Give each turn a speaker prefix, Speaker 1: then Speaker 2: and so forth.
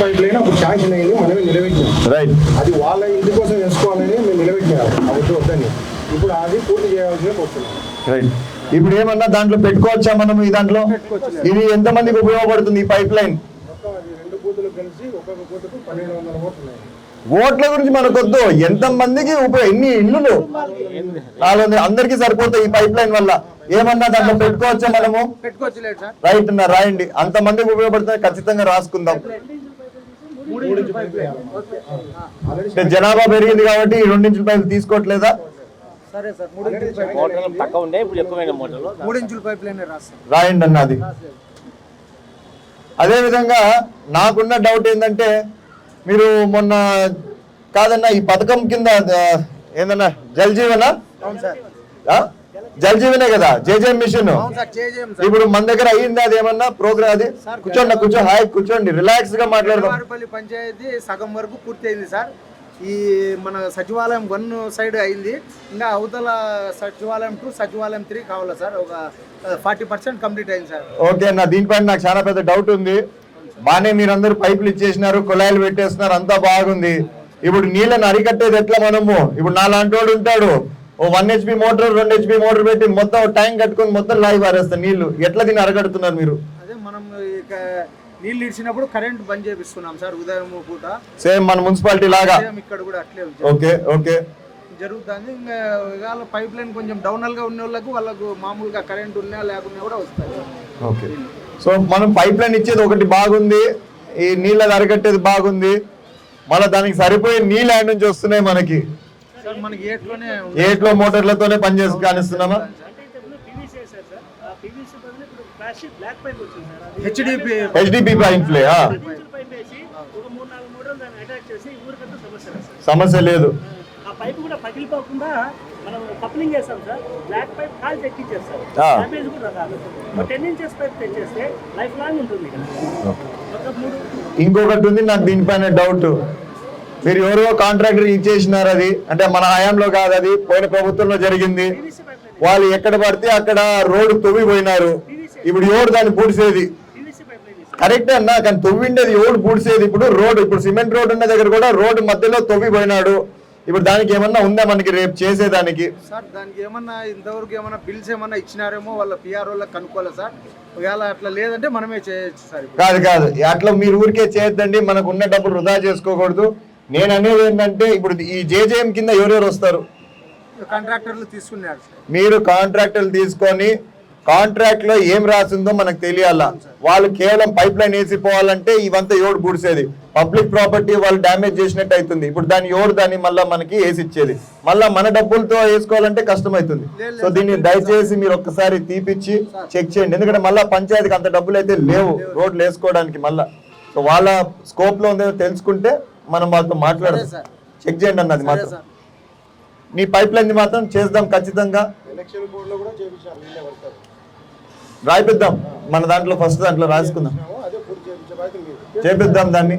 Speaker 1: Pipe line అప్పుడు sanction అయింది మనమే నిలబెట్టాం.
Speaker 2: రైట్
Speaker 1: అది వాళ్ళ ఇంటి కోసం వేసుకోవాలని మేము వద్దని ఇప్పుడు అది పూర్తి చేయాల్సిన వస్తున్నాం
Speaker 2: రైట్ ఇప్పుడు ఏమన్నా దాంట్లో పెట్టుకోవచ్చా మనం ఈ దాంట్లో? ఇది ఎంత మందికి ఉపయోగపడుతుంది ఈ పైప్ లైన్
Speaker 1: మొత్తం అది రెండు బూతులు కలిసి ఒక్కొక్క బూతుకు పన్నెండు వందల ఓట్లు
Speaker 2: గురించి మనకొద్దు. ఎంత మందికి ఉపయోగ ఎన్ని ఇల్లులు నాలుగు వందలు. అందరికీ సరిపోతాయి ఈ పైప్ లైన్ వల్ల. ఏమన్నా దాంట్లో పెట్టుకోవచ్చా మనము? రైట్ రాయండి. అంత మందికి ఉపయోగపడుతుంది ఖచ్చితంగా రాసుకుందాం. అంటే జనాభా పెరిగింది కాబట్టి ఈ రెండించుల పైపు తీసుకోవట్లేదా?
Speaker 3: సరే సార్ మూడు ఇంచుల పైప్
Speaker 4: మోటార్లు తక్కువ ఉండే ఇప్పుడు ఎక్కువైన మోటార్లు.
Speaker 3: మూడు ఇంచుల పైప్ లైన్ రాస్తాం
Speaker 2: రాయండి అన్నది అదే. విధంగా నాకున్న డౌట్ ఏంటంటే మీరు మొన్న కాదన్నా ఈ పథకం కింద ఏందన్నా జల్ జీవన? జల్ జీవనే కదా జేజే మిషన్. ఇప్పుడు మన దగ్గర అయ్యింది అది ఏమన్నా ప్రోగ్రామ్ అది? కూర్చోండి కూర్చో హాయ్ కూర్చోండి రిలాక్స్గా మాట్లాడదాం
Speaker 3: పంచాయతీ సగం వరకు పూర్తి అయింది సార్. ఈ మన సచివాలయం వన్ సైడ్ అయింది. ఇంకా అవతల సచివాలయం టూ సచివాలయం త్రీ కావాలా సార్? ఒక ఫార్టీ పర్సెంట్ కంప్లీట్ అయింది సార్.
Speaker 2: ఓకే అన్న దీనిపైన నాకు చాలా పెద్ద డౌట్ ఉంది. బానే మీరందరూ పైపులు ఇచ్చేసినారు కుళాయిలు పెట్టేస్తున్నారు అంతా బాగుంది. ఇప్పుడు నీళ్ళని అరికట్టేది ఎట్లా మనము? ఇప్పుడు నా లాంటి వాడు ఉంటాడు. ఓ వన్ హెచ్పి మోటార్ రెండు హెచ్పి మోటార్ పెట్టి మొత్తం ట్యాంక్ కట్టుకొని మొత్తం లాగి పారేస్తారు నీళ్ళు. ఎట్లా దీన్ని అరగడుతున్నారు మీరు?
Speaker 3: అదే మనం ఇక నీళ్ళు ఇడిచినప్పుడు కరెంట్ బంద్ చేపిస్తున్నాం సార్ ఉదయం పూట.
Speaker 2: సేమ్ మన మున్సిపాలిటీ లాగా?
Speaker 3: ఇక్కడ కూడా అట్లే
Speaker 2: ఓకే ఓకే.
Speaker 3: జరుగుతుంది. ఇంకా పైప్ లైన్ కొంచెం డౌనల్గా ఉన్న వాళ్ళకు వాళ్ళకు మామూలుగా కరెంట్ ఉన్నా లేకున్నా కూడా వస్తాయి
Speaker 2: ఓకే. సో మనం పైప్ లైన్ ఇచ్చేది ఒకటి బాగుంది. ఈ నీళ్ళది అరగట్టేది బాగుంది. మళ్ళీ దానికి సరిపోయే నీళ్ళు యాడ్ నుంచి వస్తున్నాయి మనకి. ఏట్లో మోటార్లతోనే పనిచేసి కానిస్తున్నామా?
Speaker 3: హెచ్డిపి
Speaker 2: పైప్లే
Speaker 5: సమస్య లేదు సార్.
Speaker 2: సమస్య లేదు.
Speaker 5: ఆ పైప్ కూడా పగిలిపోకుండా మనం కప్లింగ్ చేస్తాం సార్. బ్లాక్ పైప్ కాల్ కూడా రాదు. ఒక టెన్ ఇంచెస్ పైప్ తెచ్చేస్తే లైఫ్ లాంగ్ ఉంటుంది
Speaker 2: ఇంకొకటి ఉంది నాకు దీనిపైన డౌట్ మీరు ఎవరో కాంట్రాక్టర్ ఇచ్చేసినారు అది. అంటే మన హయాంలో కాదు అది. పోయిన ప్రభుత్వంలో జరిగింది. వాళ్ళు ఎక్కడ పడితే అక్కడ రోడ్డు తవ్విపోయినారు. ఇప్పుడు ఎవరు దాన్ని పూడ్చేది?
Speaker 5: లైన్
Speaker 2: కరెక్టే అన్న కానీ తవ్విండేది ఎవడు పూడ్చేది? ఇప్పుడు రోడ్ ఇప్పుడు సిమెంట్ రోడ్ ఉన్న దగ్గర కూడా రోడ్డు మధ్యలో తవ్విపోయినాడు. ఇప్పుడు దానికి ఏమన్నా ఉందా మనకి రేపు చేసేదానికి?
Speaker 3: సార్ దానికి ఏమన్నా ఇంతవరకు ఏమన్నా బిల్స్ ఏమన్నా ఇచ్చినారేమో వాళ్ళ పిఆర్ వాళ్ళకి కనుక్కోలేదు సారు? ఒకవేళ అట్లా లేదంటే మనమే చేయొచ్చు సార్.
Speaker 2: కాదు కాదు. అట్లా మీరు ఊరికే చేయొద్దండి. మనకు ఉన్న డబ్బులు వృధా చేసుకోకూడదు. నేను అనేది ఏంటంటే ఇప్పుడు ఈ జేజేఎం కింద ఎవరెవరు వస్తారు?
Speaker 3: కాంట్రాక్టర్లు తీసుకున్నారు
Speaker 2: మీరు కాంట్రాక్టులు తీసుకొని కాంట్రాక్ట్లో ఏం రాసిందో మనకు తెలియాలా. వాళ్ళు కేవలం పైప్ లైన్ వేసిపోవాలంటే ఇవంతా ఎవడు పూడ్చేది పబ్లిక్ ప్రాపర్టీ వాళ్ళు డ్యామేజ్ చేసినట్టు అవుతుంది. ఇప్పుడు దాన్ని ఎవడు దాన్ని మళ్ళీ మనకి వేసి ఇచ్చేది మళ్ళీ మన డబ్బులతో వేసుకోవాలంటే కష్టమవుతుంది. సో దీన్ని దయచేసి మీరు ఒక్కసారి తీపిచ్చి చెక్ చేయండి. ఎందుకంటే మళ్ళీ పంచాయతీకి అంత డబ్బులు అయితే లేవు రోడ్లు వేసుకోవడానికి మళ్ళా. సో వాళ్ళ స్కోప్లో ఉందో తెలుసుకుంటే మనం వాళ్ళతో మాట్లాడదాం.
Speaker 3: సార్.
Speaker 2: చెక్ చేయండి అన్నది మాత్రం. నీ పైప్ లైన్ మాత్రం చేద్దాం ఖచ్చితంగా. రాయిపిద్దాం. మన దాంట్లో ఫస్ట్ దాంట్లో రాసుకుందాం. చేపిద్దాం దాన్ని.